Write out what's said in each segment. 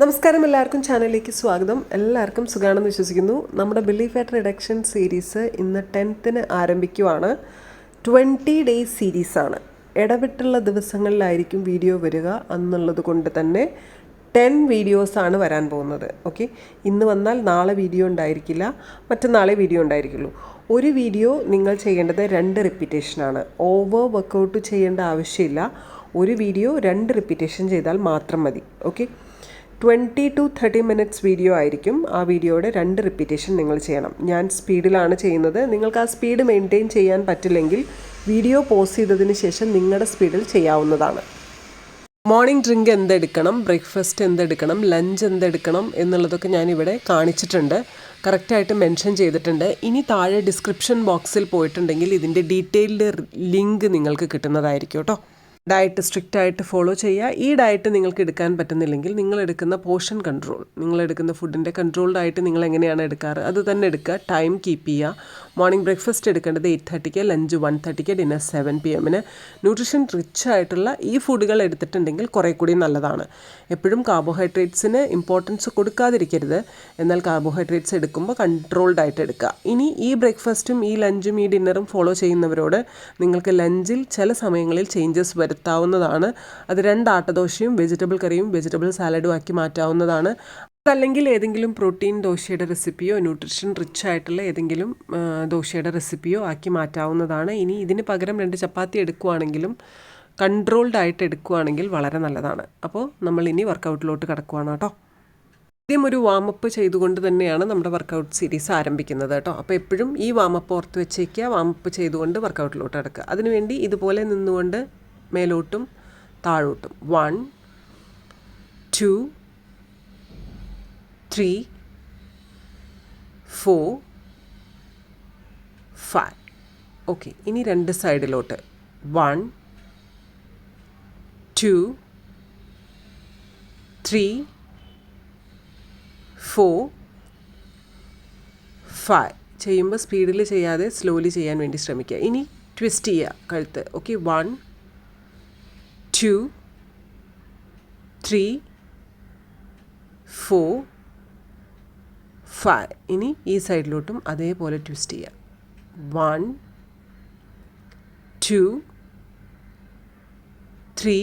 നമസ്കാരം എല്ലാവർക്കും ചാനലിലേക്ക് സ്വാഗതം. എല്ലാവർക്കും സുഖാണെന്ന് വിശ്വസിക്കുന്നു. നമ്മുടെ ബിലീഫ് ആറ്റ് റിഡക്ഷൻ സീരീസ് ഇന്ന് ടെൻത്തിന് ആരംഭിക്കുവാണ്. ട്വന്റി ഡേയ്സ് സീരീസാണ് ഇടവിട്ടുള്ള ദിവസങ്ങളിലായിരിക്കും വീഡിയോ വരിക എന്നുള്ളത് കൊണ്ട് തന്നെ ടെൻ വീഡിയോസാണ് വരാൻ പോകുന്നത്. ഓക്കെ? ഇന്ന് വന്നാൽ നാളെ വീഡിയോ ഉണ്ടായിരിക്കില്ല. മറ്റന്നാളെ വീഡിയോ ഉണ്ടായിരിക്കുള്ളൂ. ഒരു വീഡിയോ നിങ്ങൾ ചെയ്യേണ്ടത് രണ്ട് റിപ്പീറ്റേഷനാണ് ഓവർ വർക്കൗട്ട് ചെയ്യേണ്ട ആവശ്യമില്ല. ഒരു വീഡിയോ രണ്ട് റിപ്പീറ്റേഷൻ ചെയ്താൽ മാത്രം മതി. Okay? Twenty to thirty minutes video ആയിരിക്കും ആ വീഡിയോയുടെ രണ്ട് റിപ്പീറ്റേഷൻ നിങ്ങൾ ചെയ്യണം. ഞാൻ സ്പീഡിലാണ് ചെയ്യുന്നത്. നിങ്ങൾക്ക് ആ സ്പീഡ് മെയിന്റെയിൻ ചെയ്യാൻ പറ്റില്ലെങ്കിൽ വീഡിയോ പോസ് ചെയ്തതിന് ശേഷം നിങ്ങളുടെ സ്പീഡിൽ ചെയ്യാവുന്നതാണ്. മോർണിംഗ് ഡ്രിങ്ക് എന്തെടുക്കണം? ബ്രേക്ക്ഫാസ്റ്റ് എന്തെടുക്കണം? ലഞ്ച് എന്തെടുക്കണം? എന്നുള്ളതൊക്കെ ഞാനിവിടെ കാണിച്ചിട്ടുണ്ട്. കറക്റ്റായിട്ട് മെൻഷൻ ചെയ്തിട്ടുണ്ട്. ഇനി താഴെ ഡിസ്ക്രിപ്ഷൻ ബോക്സിൽ പോയിട്ടുണ്ടെങ്കിൽ ഇതിന്റെ ഡീറ്റെയിൽഡ് ലിങ്ക് നിങ്ങൾക്ക് കിട്ടുന്നതായിരിക്കും കേട്ടോ. ഡയറ്റ് സ്ട്രിക്റ്റ് ആയിട്ട് ഫോളോ ചെയ്യുക. ഈ ഡയറ്റ് നിങ്ങൾക്ക് എടുക്കാൻ പറ്റുന്നില്ലെങ്കിൽ നിങ്ങൾ എടുക്കുന്ന പോർഷൻ കൺട്രോൾ നിങ്ങൾ എടുക്കുന്ന ഫുഡിന്റെ കൺട്രോൾഡ് ആയിട്ട് നിങ്ങൾ എങ്ങനെയാണ് എടുക്കാറ്? അത് തന്നെ എടുക്കുക. ടൈം കീപ്പ് ചെയ്യുക. മോർണിംഗ് ബ്രേക്ക്ഫാസ്റ്റ് എടുക്കേണ്ടത് എയ്റ്റ് തേർട്ടിക്ക് ലഞ്ച് വൺ തേർട്ടിക്ക് ഡിന്നർ സെവൻ പി എമ്മിന് ന്യൂട്രീഷൻ റിച്ച് ആയിട്ടുള്ള ഈ ഫുഡുകൾ എടുത്തിട്ടുണ്ടെങ്കിൽ കുറേ കൂടി നല്ലതാണ്. എപ്പോഴും കാർബോഹൈഡ്രേറ്റ്സിന് ഇമ്പോർട്ടൻസ് കൊടുക്കാതിരിക്കരുത്. എന്നാൽ കാർബോഹൈഡ്രേറ്റ്സ് എടുക്കുമ്പോൾ കൺട്രോൾഡ് ആയിട്ട് എടുക്കുക. ഇനി ഈ ബ്രേക്ക്ഫാസ്റ്റും ഈ ലഞ്ചും ഈ ഡിന്നറും ഫോളോ ചെയ്യുന്നവരോട് നിങ്ങൾക്ക് ലഞ്ചിൽ ചില സമയങ്ങളിൽ ചേഞ്ചസ് വരുത്താവുന്നതാണ് അത് രണ്ട് ആട്ടദോശയും വെജിറ്റബിൾ കറിയും വെജിറ്റബിൾ സാലഡും ആക്കി മാറ്റാവുന്നതാണ്. അതല്ലെങ്കിൽ ഏതെങ്കിലും പ്രോട്ടീൻ ദോശയുടെ റെസിപ്പിയോ ന്യൂട്രീഷൻ റിച്ച് ആയിട്ടുള്ള ഏതെങ്കിലും ദോശയുടെ റെസിപ്പിയോ ആക്കി മാറ്റാവുന്നതാണ്. ഇനി ഇതിന് പകരം രണ്ട് ചപ്പാത്തി എടുക്കുവാണെങ്കിലും കൺട്രോൾഡ് ആയിട്ട് എടുക്കുവാണെങ്കിൽ വളരെ നല്ലതാണ്. അപ്പോൾ നമ്മൾ ഇനി വർക്കൗട്ടിലോട്ട് കിടക്കുവാണ് കേട്ടോ. ആദ്യം ഒരു വാമപ്പ് ചെയ്തുകൊണ്ട് തന്നെയാണ് നമ്മുടെ വർക്കൗട്ട് സീരീസ് ആരംഭിക്കുന്നത് കേട്ടോ. അപ്പോൾ എപ്പോഴും ഈ വാമപ്പ് ഓർത്ത് വെച്ചേക്കുക വാമപ്പ് ചെയ്തുകൊണ്ട് വർക്കൗട്ടിലോട്ട് കിടക്കുക. അതിനുവേണ്ടി ഇതുപോലെ നിന്നുകൊണ്ട് മേലോട്ടും താഴോട്ടും. One two three four five okay ഇനി രണ്ട് സൈഡിലോട്ട്. One two three four five ചെയ്യുമ്പോൾ സ്പീഡിൽ ചെയ്യാതെ സ്ലോലി ചെയ്യാൻ വേണ്ടി ശ്രമിക്കുക. ഇനി ട്വിസ്റ്റ് ചെയ്യുക കഴുത്ത്. Okay one two three four five ഇനി ഈ സൈഡിലോട്ടും അതേപോലെ ട്വിസ്റ്റ് ചെയ്യുക one two three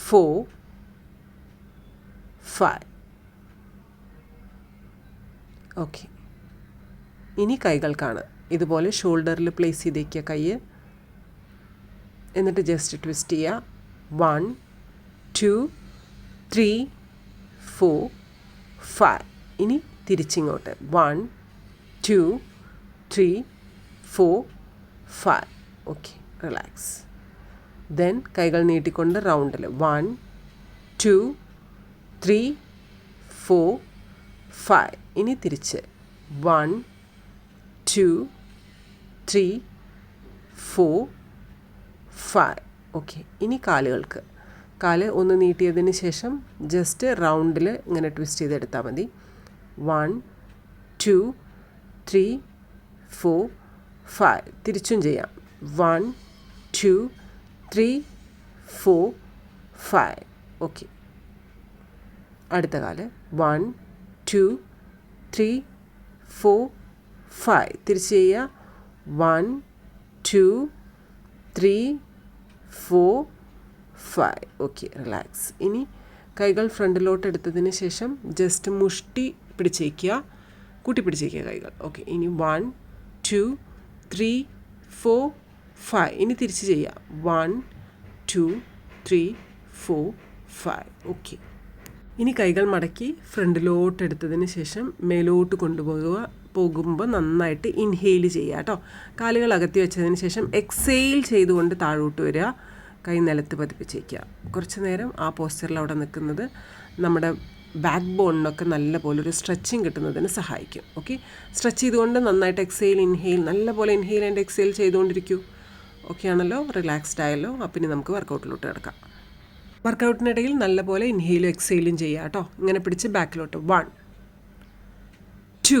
four five okay ഇനി കൈകൾക്കാണ് ഇതുപോലെ ഷോൾഡറിൽ പ്ലേസ് ചെയ്തേക്കുക കൈ എന്നിട്ട് ജസ്റ്റ് ട്വിസ്റ്റ് ചെയ്യുക one two three four five ഇനി തിരിച്ചിങ്ങോട്ട്. One two three four five okay relax then കൈകൾ നീട്ടിക്കൊണ്ട് റൗണ്ടിൽ one two three four five ഇനി തിരിച്ച്. One two three four five okay ഇനി കാലുകൾക്ക്. കാൽ ഒന്ന് നീട്ടിയതിന് ശേഷം ജസ്റ്റ് റൗണ്ടിൽ ഇങ്ങനെ ട്വിസ്റ്റ് ചെയ്തെടുത്താൽ മതി. One two three four five തിരിച്ചും ചെയ്യാം. One two three four five okay അടുത്ത കാൽ. One two three four five തിരിച്ച് ചെയ്യുക. One two three four five okay relax ഇനി കൈകൾ ഫ്രണ്ടിലോട്ട് എടുത്തതിന് ശേഷം ജസ്റ്റ് മുഷ്ടി പിടിച്ചേക്കുക കൂട്ടി പിടിച്ചേക്കുക കൈകൾ. ഓക്കെ ഇനി one two three four five ഇനി തിരിച്ച് ചെയ്യുക. One two three four five okay ഇനി കൈകൾ മടക്കി ഫ്രണ്ടിലോട്ട് എടുത്തതിന് ശേഷം മേലോട്ട് കൊണ്ടുപോകുക. പോകുമ്പോൾ നന്നായിട്ട് ഇൻഹെയിൽ ചെയ്യുക കേട്ടോ കാലുകൾ അകത്തി വെച്ചതിന് ശേഷം എക്സെയിൽ ചെയ്തുകൊണ്ട് താഴോട്ട് വരിക. കൈ നിലത്ത് പതിപ്പിച്ചേക്കുക. കുറച്ച് നേരം ആ പോസ്റ്ററിൽ അവിടെ നിൽക്കുന്നത് നമ്മുടെ ബാക്ക് ബോണിനൊക്കെ നല്ല പോലെ ഒരു സ്ട്രെച്ചിങ് കിട്ടുന്നതിന് സഹായിക്കും. ഓക്കെ സ്ട്രെച്ച് ചെയ്തുകൊണ്ട് നന്നായിട്ട് എക്സെയിൽ ഇൻഹെയിൽ നല്ല പോലെ ഇൻഹെയിൽ ആൻഡ് എക്സെയിൽ ചെയ്തുകൊണ്ടിരിക്കൂ. ഓക്കെ ആണല്ലോ? റിലാക്സ്ഡ് ആയല്ലോ? അപ്പം ഇനി നമുക്ക് വർക്കൗട്ടിലോട്ട് കിടക്കാം. വർക്കൗട്ടിനിടയിൽ നല്ലപോലെ ഇൻഹെയിലും എക്സെയിലും ചെയ്യുക കേട്ടോ ഇങ്ങനെ പിടിച്ച് ബാക്കിലോട്ട് one two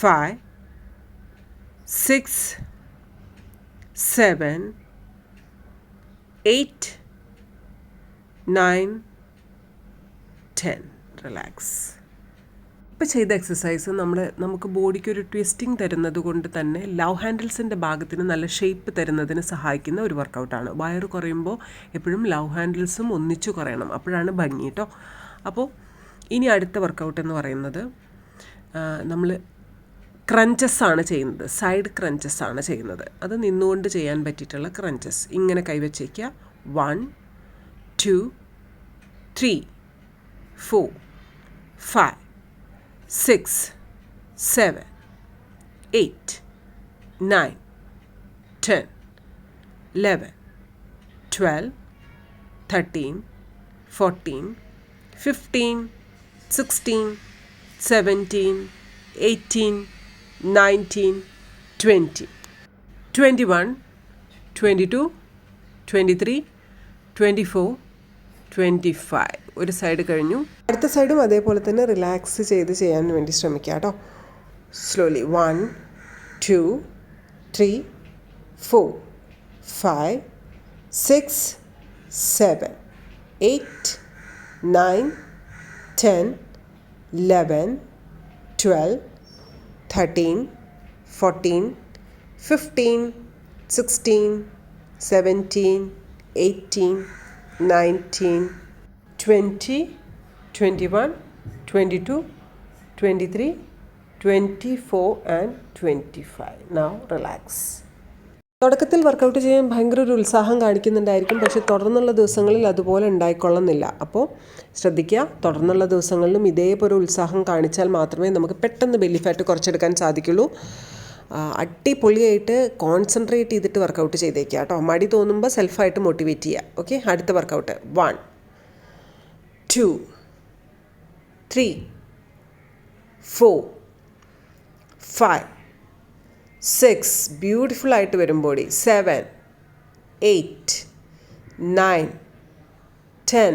5 6 7 8 nine ten Relax. ഇപ്പോൾ ചെയ്ത എക്സസൈസ് നമ്മൾ നമുക്ക് ബോഡിക്ക് ഒരു ട്വിസ്റ്റിംഗ് തരുന്നത് കൊണ്ട് തന്നെ ലവ് ഹാൻഡിൽസിന്റെ ഭാഗത്തിന് നല്ല ഷേപ്പ് തരുന്നതിന് സഹായിക്കുന്ന ഒരു വർക്കൗട്ടാണ് വയറ് കുറയുമ്പോൾ എപ്പോഴും ലവ് ഹാൻഡിൽസും ഒന്നിച്ചു കുറയണം. അപ്പോഴാണ് ഭംഗി കേട്ടോ അപ്പോൾ ഇനി അടുത്ത വർക്കൗട്ട് എന്ന് പറയുന്നത് നമ്മൾ ക്രഞ്ചസ് ആണ് ചെയ്യുന്നത്. സൈഡ് ക്രഞ്ചസ് ആണ് ചെയ്യുന്നത്. അത് നിന്നുകൊണ്ട് ചെയ്യാൻ പറ്റിയിട്ടുള്ള ക്രഞ്ചസ് ഇങ്ങനെ കൈവച്ചേക്കുക one two three four five six seven eight nine ten eleven twelve thirteen fourteen fifteen sixteen seventeen eighteen 19, 20, 21, 22, 23, 24, 25. ഒരു സൈഡ് കഴിഞ്ഞു. അടുത്ത സൈഡും അതേപോലെ തന്നെ റിലാക്സ് ചെയ്ത് ചെയ്യാൻ വേണ്ടി ശ്രമിക്കുക കേട്ടോ. Slowly one two three four five six seven eight nine ten eleven twelve thirteen fourteen fifteen sixteen seventeen eighteen 19, 20, 21, 22, 23, 24 and 25. Now relax. തുടക്കത്തിൽ വർക്കൗട്ട് ചെയ്യാൻ ഭയങ്കര ഒരു ഉത്സാഹം കാണിക്കുന്നുണ്ടായിരിക്കും പക്ഷെ തുടർന്നുള്ള ദിവസങ്ങളിൽ അതുപോലെ ഉണ്ടായിക്കൊള്ളുന്നില്ല അപ്പോൾ ശ്രദ്ധിക്കുക. തുടർന്നുള്ള ദിവസങ്ങളിലും ഇതേപോലെ ഉത്സാഹം കാണിച്ചാൽ മാത്രമേ നമുക്ക് പെട്ടെന്ന് ബെല്ലി ഫാറ്റ് കുറച്ചെടുക്കാൻ സാധിക്കുള്ളൂ. അടിപൊളിയായിട്ട് കോൺസെൻട്രേറ്റ് ചെയ്തിട്ട് വർക്കൗട്ട് ചെയ്തേക്കുക കേട്ടോ. മടി തോന്നുമ്പോൾ സെൽഫായിട്ട് മോട്ടിവേറ്റ് ചെയ്യുക. ഓക്കെ അടുത്ത workout one two three four five six beautiful ആയിട്ട് വരും body seven eight nine ten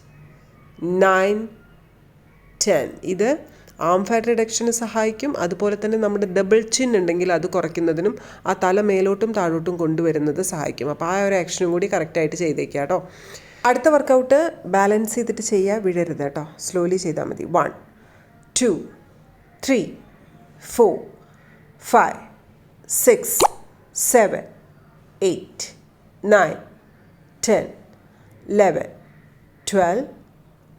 9, 10. ഇത് ആം ഫാറ്റ് റിഡക്ഷന് സഹായിക്കും. അതുപോലെ തന്നെ നമ്മുടെ ഡബിൾ ചിൻ ഉണ്ടെങ്കിൽ അത് കുറയ്ക്കുന്നതിനും ആ തല മേലോട്ടും താഴോട്ടും കൊണ്ടുവരുന്നത് സഹായിക്കും. അപ്പോൾ ആ ഒരു ആക്ഷനും കൂടി കറക്റ്റായിട്ട് ചെയ്തേക്കാം കേട്ടോ അടുത്ത വർക്കൗട്ട് ബാലൻസ് ചെയ്തിട്ട് ചെയ്യുക വിഴരുത് കേട്ടോ സ്ലോലി ചെയ്താൽ മതി. One two three four five six seven eight nine ten eleven twelve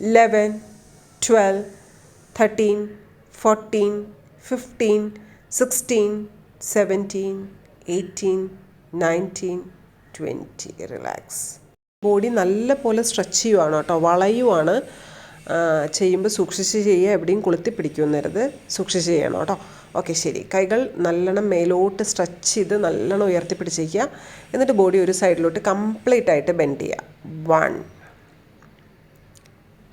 two three four five six seven eight nine ten eleven twelve thirteen fourteen fifteen sixteen seventeen eighteen nineteen twenty relax body നല്ല പോലെ stretch ചെയ്യുവാണ് കേട്ടോ. വളയുവാണ്. ചെയ്യുമ്പോൾ സൂക്ഷിച്ച് ചെയ്യുക. എവിടെയും കൊളുത്തി പിടിക്കുന്നരുത് സൂക്ഷിച്ച് ചെയ്യണം കേട്ടോ. ഓക്കെ ശരി. കൈകൾ നല്ലോണം മേലോട്ട് സ്ട്രെച്ച് ചെയ്ത് നല്ലോണം ഉയർത്തിപ്പിടിച്ചിരിക്കുക എന്നിട്ട് ബോഡി ഒരു സൈഡിലോട്ട് കംപ്ലീറ്റ് ആയിട്ട് ബെൻഡ് ചെയ്യുക. One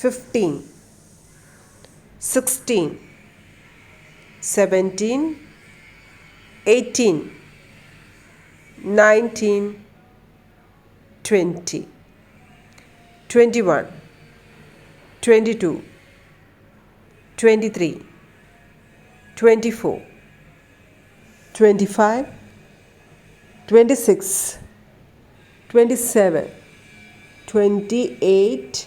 fifteen, sixteen, seventeen, eighteen, nineteen, twenty, twenty-one, twenty-two, twenty-three, twenty-four, twenty-five, twenty-six, twenty-seven, twenty-eight.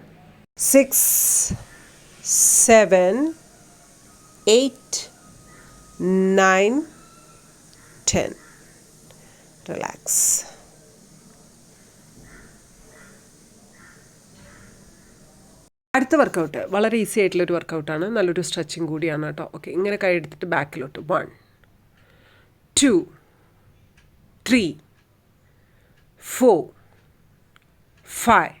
6, 7, 8, 9, 10. Relax. അടുത്ത വർക്കൗട്ട് വളരെ ഈസി ആയിട്ടുള്ളൊരു വർക്കൗട്ടാണ് നല്ലൊരു സ്ട്രെച്ചിങ് കൂടിയാണ് കേട്ടോ ഓക്കെ ഇങ്ങനെ കൈ എടുത്തിട്ട് ബാക്കിലോട്ട് one two three four five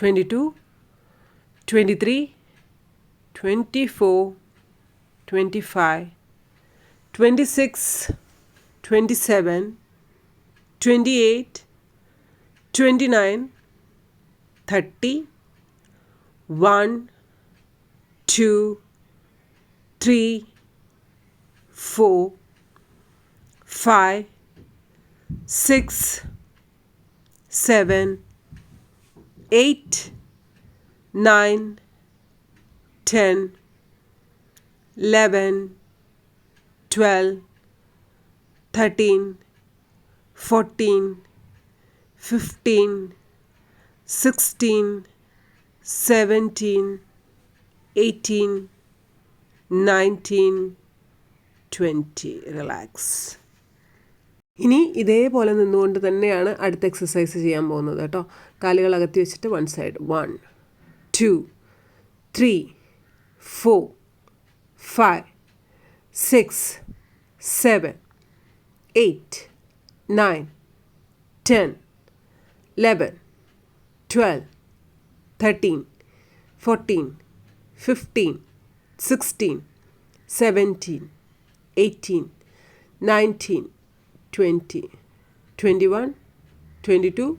22, 23, 24, 25, 26, 27, 28, 29, 30, 1, 2, 3, 4, 5, 6, 7, eight nine ten eleven twelve thirteen fourteen fifteen sixteen seventeen eighteen nineteen twenty Relax. ഇനി ഇതേപോലെ നിന്നുകൊണ്ട് തന്നെയാണ് അടുത്ത എക്സസൈസ് ചെയ്യാൻ പോകുന്നത് കേട്ടോ കാലുകൾ അകത്തി വെച്ചിട്ട് one side one two three four five six seven eight nine ten eleven 12, 13, 14, 15, 16, 17, 18, 19, 20, 21, 22,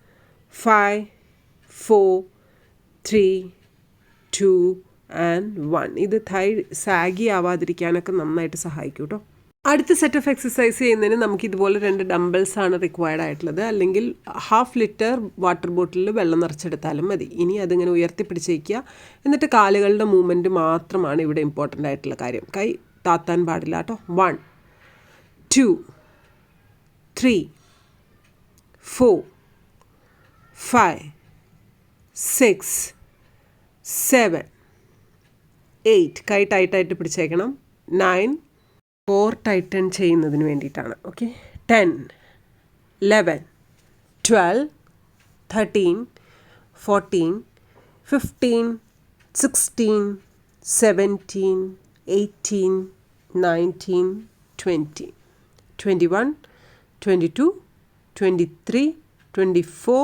five four three two and one ഇത് തൈ സാഗി ആവാതിരിക്കാനൊക്കെ നന്നായിട്ട് സഹായിക്കും കേട്ടോ അടുത്ത സെറ്റ് ഓഫ് എക്സസൈസ് ചെയ്യുന്നതിന് നമുക്ക് ഇതുപോലെ രണ്ട് ഡംബിൾസ് ആണ് റിക്വയർഡ് ആയിട്ടുള്ളത്. അല്ലെങ്കിൽ ഹാഫ് ലിറ്റർ വാട്ടർ ബോട്ടിലിൽ വെള്ളം നിറച്ചെടുത്താലും മതി. ഇനി അതിങ്ങനെ ഉയർത്തിപ്പിടിച്ചേക്കുക. എന്നിട്ട് കാലുകളുടെ മൂവ്മെന്റ് മാത്രമാണ് ഇവിടെ ഇമ്പോർട്ടന്റ് ആയിട്ടുള്ള കാര്യം. കൈ താത്താൻ പാടില്ല കേട്ടോ one two three four five six seven eight കൈ ടൈറ്റായിട്ട് പിടിച്ചേക്കണം. നയൻ ഫോർ ടൈറ്റൺ ചെയ്യുന്നതിന് വേണ്ടിയിട്ടാണ്. Okay ten eleven twelve thirteen fourteen fifteen sixteen seventeen eighteen nineteen twenty twenty one twenty two twenty three twenty four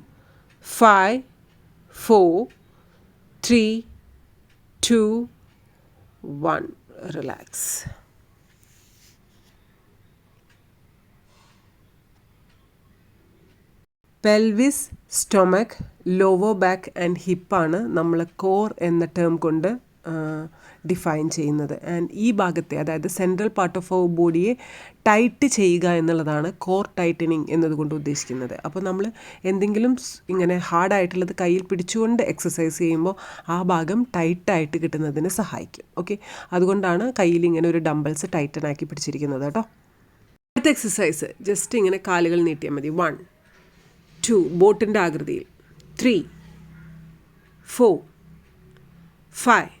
five four three two one relax pelvis stomach lower back and ഹിപ്പാണ് നമ്മൾ core എന്ന term കൊണ്ട് define ചെയ്യുന്നത്. And ഈ ഭാഗത്തെ അതായത് central part of our ബോഡിയെ tight ചെയ്യുക എന്നുള്ളതാണ് കോർ ടൈറ്റനിങ് എന്നതുകൊണ്ട് ഉദ്ദേശിക്കുന്നത്. അപ്പോൾ നമ്മൾ എന്തെങ്കിലും ഇങ്ങനെ ഹാർഡായിട്ടുള്ളത് കയ്യിൽ പിടിച്ചുകൊണ്ട് എക്സസൈസ് ചെയ്യുമ്പോൾ ആ ഭാഗം ടൈറ്റായിട്ട് കിട്ടുന്നതിന് സഹായിക്കും. ഓക്കെ അതുകൊണ്ടാണ് കയ്യിൽ ഇങ്ങനെ ഒരു ഡംബിൾസ് ടൈറ്റനാക്കി പിടിച്ചിരിക്കുന്നത് കേട്ടോ. അടുത്ത എക്സസൈസ് ജസ്റ്റ് ഇങ്ങനെ കാലുകൾ നീട്ടിയാൽ മതി. വൺ ടു ബോട്ടിന്റെ ആകൃതിയിൽ. Three four five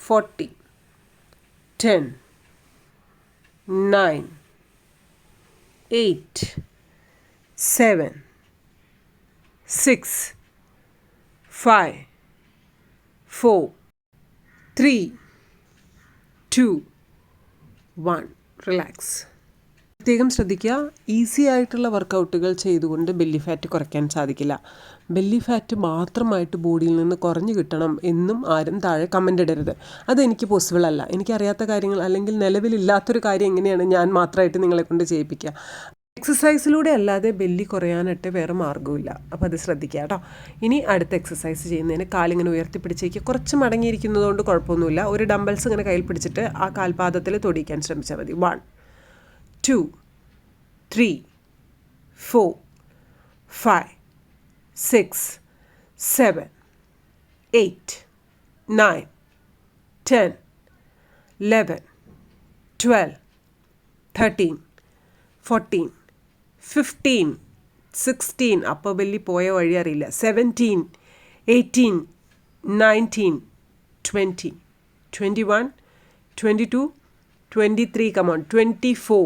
40 10 9 8 7 6 5 4 3 2 1 relax. പ്രത്യേകം ശ്രദ്ധിക്കുക. ഈസി ആയിട്ടുള്ള വർക്കൗട്ടുകൾ ചെയ്തുകൊണ്ട് ബെല്ലി ഫാറ്റ് കുറയ്ക്കാൻ സാധിക്കില്ല. ബെല്ലി ഫാറ്റ് മാത്രമായിട്ട് ബോഡിയിൽ നിന്ന് കുറഞ്ഞു കിട്ടണം എന്നും ആരും താഴെ കമന്റ് ഇടരുത്. അതെനിക്ക് പോസിബിൾ അല്ല. എനിക്കറിയാത്ത കാര്യങ്ങൾ അല്ലെങ്കിൽ നിലവിലില്ലാത്തൊരു കാര്യം എങ്ങനെയാണ് ഞാൻ മാത്രമായിട്ട് നിങ്ങളെ കൊണ്ട് ചെയ്യിപ്പിക്കുക. എക്സസൈസിലൂടെ അല്ലാതെ ബെല്ലി കുറയാനായിട്ട് വേറെ മാർഗമില്ല അപ്പോൾ അത് ശ്രദ്ധിക്കുക കേട്ടോ. ഇനി അടുത്ത എക്സസൈസ് ചെയ്യുന്നതിന് കാലിങ്ങനെ ഉയർത്തിപ്പിടിച്ചേക്ക്. കുറച്ച് മടങ്ങിയിരിക്കുന്നതുകൊണ്ട് കുഴപ്പമൊന്നുമില്ല. ഒരു ഡംബൽസ് ഇങ്ങനെ കയ്യിൽ പിടിച്ചിട്ട് ആ കാൽപാദത്തിൽ തൊടിയിക്കാൻ ശ്രമിച്ചാൽ മതി. One. two three four five six seven eight nine ten eleven twelve thirteen fourteen fifteen sixteen അപ്പോൾ ബെല്ലി പോയ വഴി അറിയില്ല seventeen eighteen nineteen twenty twenty one twenty two twenty three come on twenty four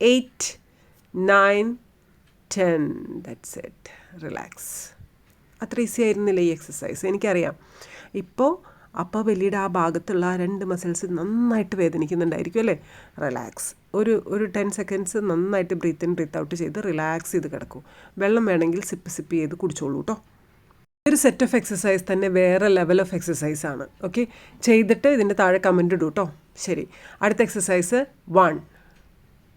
eight nine ten that's it relax അത്ര easy ആയിരുന്നില്ല ഈ exercise എനിക്കറിയാം. ഇപ്പോൾ അപ്പോൾ വലിയുടെ ആ ഭാഗത്തുള്ള രണ്ട് മസിൽസ് നന്നായിട്ട് വേദനിക്കുന്നുണ്ടായിരിക്കും അല്ലേ? റിലാക്സ് ഒരു ഒരു ടെൻ സെക്കൻഡ്സ് നന്നായിട്ട് ബ്രീത്ത് ഇൻ ബ്രീത്ത് ഔട്ട് ചെയ്ത് റിലാക്സ് ചെയ്ത് കിടക്കും. വെള്ളം വേണമെങ്കിൽ സിപ്പ് സിപ്പ് ചെയ്ത് കുടിച്ചോളൂ കേട്ടോ ഒരു സെറ്റ് ഓഫ് എക്സസൈസ് തന്നെ വേറെ ലെവൽ ഓഫ് എക്സസൈസ് ആണ്. ഓക്കെ ചെയ്തിട്ട് ഇതിന്റെ താഴെ കമന്റ് ഇടൂ കേട്ടോ ശരി. അടുത്ത exercise one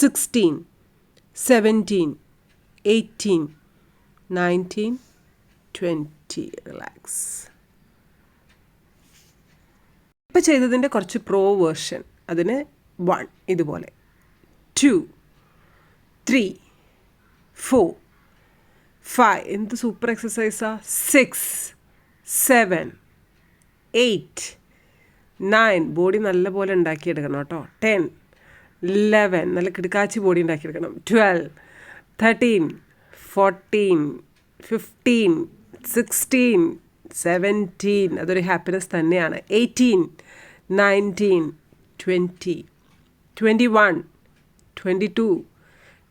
sixteen seventeen eighteen nineteen twenty relax ഇപ്പോൾ ചെയ്തതിന്റെ കുറച്ച് പ്രോ വേർഷൻ അതിന് വൺ ഇതുപോലെ. ടു ത്രീ ഫോർ ഫൈവ് എന്ത് super എക്സസൈസാ six seven eight nine body നല്ലപോലെ ഉണ്ടാക്കിയെടുക്കണം കേട്ടോ. ടെൻ ലെവൻ നല്ല കിടക്കാച്ചി body ഉണ്ടാക്കിയെടുക്കണം. Twelve thirteen fourteen fifteen sixteen seventeen അതൊരു ഹാപ്പിനെസ് തന്നെയാണ്. Eighteen nineteen twenty twenty one twenty two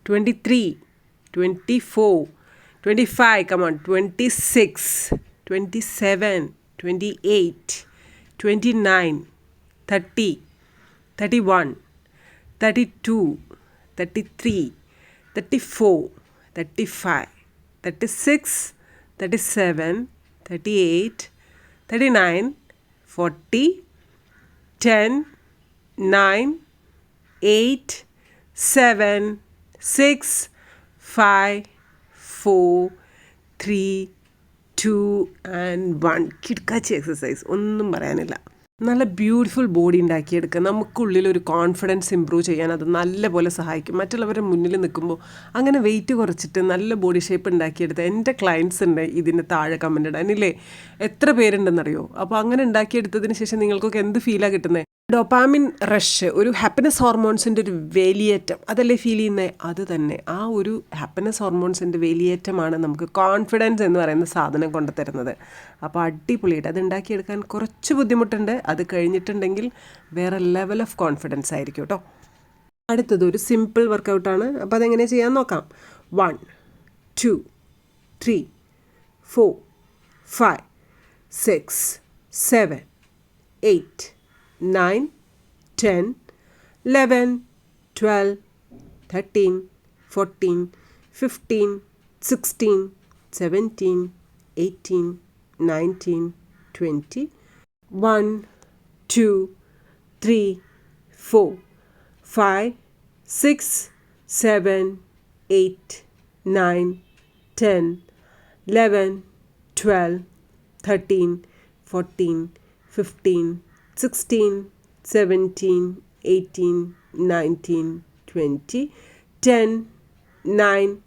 twenty three twenty four twenty five come on twenty six twenty seven twenty eight twenty nine thirty thirty one thirty two thirty three thirty four thirty five thirty six thirty seven thirty eight thirty nine forty ten nine eight seven six five four three two and one കിടക്കാച്ചി exercise ഒന്നും പറയാനില്ല. നല്ല beautiful body ഉണ്ടാക്കിയെടുക്കുക. നമുക്കുള്ളിൽ ഒരു confidence improve ചെയ്യാൻ അത് നല്ലപോലെ സഹായിക്കും. മറ്റുള്ളവരുടെ മുന്നിൽ നിൽക്കുമ്പോൾ അങ്ങനെ വെയിറ്റ് കുറച്ചിട്ട് നല്ല ബോഡി ഷേപ്പ് ഉണ്ടാക്കിയെടുത്ത എന്റെ ക്ലയൻസ് ഉണ്ട് ഇതിന് താഴെ കമന്റ് ഇടാനില്ലേ എത്ര പേരുണ്ടെന്നറിയോ? അപ്പോൾ അങ്ങനെ ഉണ്ടാക്കിയെടുത്തതിന് ശേഷം നിങ്ങൾക്കൊക്കെ എന്ത് ഫീലാണ് കിട്ടുന്നത് ഡോപ്പാമിൻ റഷ് ഒരു ഹാപ്പിനെസ് ഹോർമോൺസിന്റെ ഒരു വേലിയേറ്റം. അതല്ലേ ഫീൽ ചെയ്യുന്നത് അത് തന്നെ. ആ ഒരു ഹാപ്പിനെസ് ഹോർമോൺസിന്റെ വേലിയേറ്റമാണ് നമുക്ക് കോൺഫിഡൻസ് എന്ന് പറയുന്ന സാധനം കൊണ്ടു തരുന്നത് അപ്പോൾ അടിപൊളിയായിട്ട് അത് ഉണ്ടാക്കിയെടുക്കാൻ കുറച്ച് ബുദ്ധിമുട്ടുണ്ട്. അത് കഴിഞ്ഞിട്ടുണ്ടെങ്കിൽ വേറെ ലെവൽ ഓഫ് കോൺഫിഡൻസ് ആയിരിക്കും കേട്ടോ അടുത്തത് ഒരു സിമ്പിൾ വർക്കൗട്ടാണ് അപ്പോൾ അതെങ്ങനെ ചെയ്യാൻ നോക്കാം. One two three four five six seven eight 9, 10, 11, 12, 13, 14, 15, 16, 17, 18, 19, 20, 1, 2, 3, 4, 5, 6, 7, 8, 9, 10, 11, 12, 13, 14, 15, sixteen seventeen eighteen nineteen twenty ten nine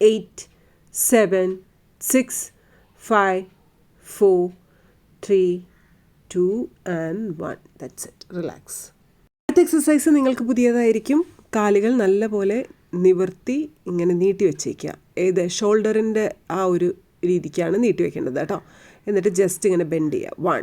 eight seven six five four three two and one that's it relax അടുത്ത exercise നിങ്ങൾക്ക് പുതിയതായിരിക്കും. കാലുകൾ നല്ലപോലെ നിവർത്തി ഇങ്ങനെ നീട്ടി വെച്ചേക്കുക. ഏത്? ഷോൾഡറിന്റെ ആ ഒരു രീതിക്കാണ് നീട്ടി വെക്കേണ്ടത് കേട്ടോ. എന്നിട്ട് ജസ്റ്റ് ഇങ്ങനെ ബെൻഡ് ചെയ്യുക. One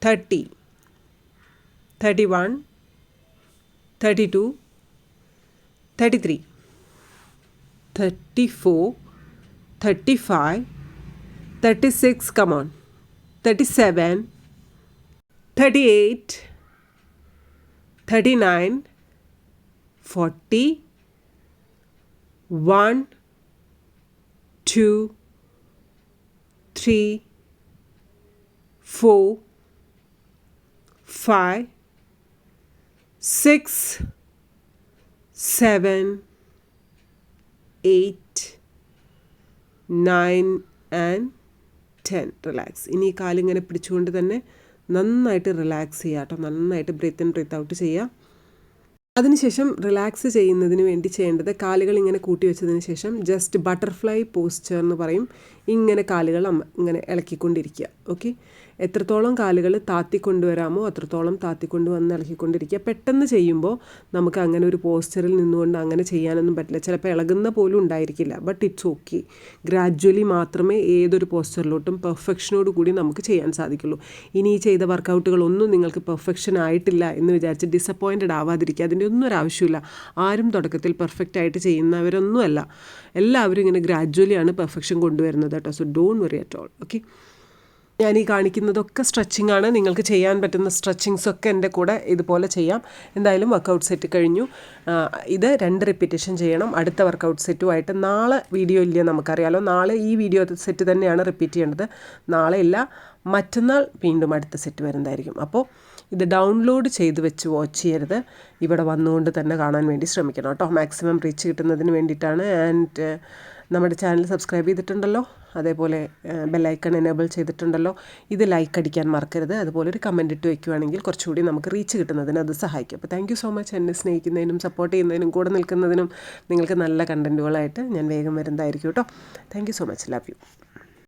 30, 31, 32, 33, 34, 35, 36, come on, 37, 38, 39, 40, 1, 2, 3, 4, 5, 6, 7, 8, 9 and ten relax ഇനി ഈ കാലിങ്ങനെ പിടിച്ചുകൊണ്ട് തന്നെ നന്നായിട്ട് റിലാക്സ് ചെയ്യുക കേട്ടോ. നന്നായിട്ട് ബ്രീത്ത് ഇൻ ബ്രീത്ത് ഔട്ട് ചെയ്യുക. അതിനുശേഷം റിലാക്സ് ചെയ്യുന്നതിന് വേണ്ടി ചെയ്യേണ്ടത് കാലുകൾ ഇങ്ങനെ കൂട്ടി വെച്ചതിന് ശേഷം ജസ്റ്റ് ബട്ടർഫ്ലൈ പോസ്ചർ എന്ന് പറയും. ഇങ്ങനെ കാലുകൾ ഇങ്ങനെ ഇളക്കിക്കൊണ്ടിരിക്കുക. ഓക്കെ എത്രത്തോളം കാലുകൾ താത്തിക്കൊണ്ടുവരാമോ അത്രത്തോളം താത്തിക്കൊണ്ട് വന്ന് ഇളക്കിക്കൊണ്ടിരിക്കുക പെട്ടെന്ന് ചെയ്യുമ്പോൾ നമുക്ക് അങ്ങനെ ഒരു പോസ്റ്ററിൽ നിന്നുകൊണ്ട് അങ്ങനെ ചെയ്യാനൊന്നും പറ്റില്ല. ചിലപ്പോൾ ഇളകുന്ന പോലും ഉണ്ടായിരിക്കില്ല. ബട്ട് ഇറ്റ്സ് ഓക്കെ ഗ്രാജ്വലി മാത്രമേ ഏതൊരു പോസ്റ്ററിലോട്ടും പെർഫെക്ഷനോട് കൂടി നമുക്ക് ചെയ്യാൻ സാധിക്കുള്ളൂ. ഇനി ഈ ചെയ്ത വർക്കൗട്ടുകളൊന്നും നിങ്ങൾക്ക് പെർഫെക്ഷൻ ആയിട്ടില്ല എന്ന് വിചാരിച്ച് ഡിസപ്പോയിന്റഡ് ആവാതിരിക്കുക. അതിന്റെ ഒന്നും ഒരു ആവശ്യമില്ല. ആരും തുടക്കത്തിൽ പെർഫെക്റ്റ് ആയിട്ട് ചെയ്യുന്നവരൊന്നുമല്ല. എല്ലാവരും ഇങ്ങനെ ഗ്രാജ്വലിയാണ് പെർഫെക്ഷൻ കൊണ്ടുവരുന്നത് കേട്ടോ. So don't worry at all okay ഞാൻ ഈ കാണിക്കുന്നതൊക്കെ സ്ട്രെച്ചിങ് ആണ്. നിങ്ങൾക്ക് ചെയ്യാൻ പറ്റുന്ന സ്ട്രെച്ചിങ്സ് ഒക്കെ എന്റെ കൂടെ ഇതുപോലെ ചെയ്യാം. എന്തായാലും വർക്കൗട്ട് സെറ്റ് കഴിഞ്ഞു. ഇത് രണ്ട് റിപ്പീറ്റേഷൻ ചെയ്യണം. അടുത്ത വർക്കൗട്ട് സെറ്റുമായിട്ട് നാളെ വീഡിയോ ഇല്ല നമുക്കറിയാലോ. നാളെ ഈ വീഡിയോ സെറ്റ് തന്നെയാണ് റിപ്പീറ്റ് ചെയ്യേണ്ടത്. നാളെ ഇല്ല. മറ്റന്നാൾ വീണ്ടും അടുത്ത സെറ്റ് വരുന്നതായിരിക്കും. അപ്പോൾ ഇത് ഡൗൺലോഡ് ചെയ്ത് വെച്ച് വാച്ച് ചെയ്യരുത്. ഇവിടെ വന്നുകൊണ്ട് തന്നെ കാണാൻ വേണ്ടി ശ്രമിക്കണം കേട്ടോ. മാക്സിമം റീച്ച് കിട്ടുന്നതിന് വേണ്ടിയിട്ടാണ്. ആൻഡ് നമ്മുടെ ചാനൽ സബ്സ്ക്രൈബ് ചെയ്തിട്ടുണ്ടല്ലോ. അതേപോലെ ബെല്ലൈക്കൺ എനേബിൾ ചെയ്തിട്ടുണ്ടല്ലോ. ഇത് ലൈക്ക് അടിക്കാൻ മറക്കരുത്. അതുപോലെ ഒരു കമന്റ് ഇട്ട് വെക്കുകയാണെങ്കിൽ കുറച്ചുകൂടി നമുക്ക് റീച്ച് കിട്ടുന്നതിന് അത് സഹായിക്കും. അപ്പോൾ താങ്ക് സോ മച്ച് എന്നെ സ്നേഹിക്കുന്നതിനും സപ്പോർട്ട് ചെയ്യുന്നതിനും കൂടെ നിൽക്കുന്നതിനും നിങ്ങൾക്ക് നല്ല കണ്ടന്റുകളായിട്ട് ഞാൻ വേഗം വരുന്നതായിരിക്കും കേട്ടോ. Thank so much love you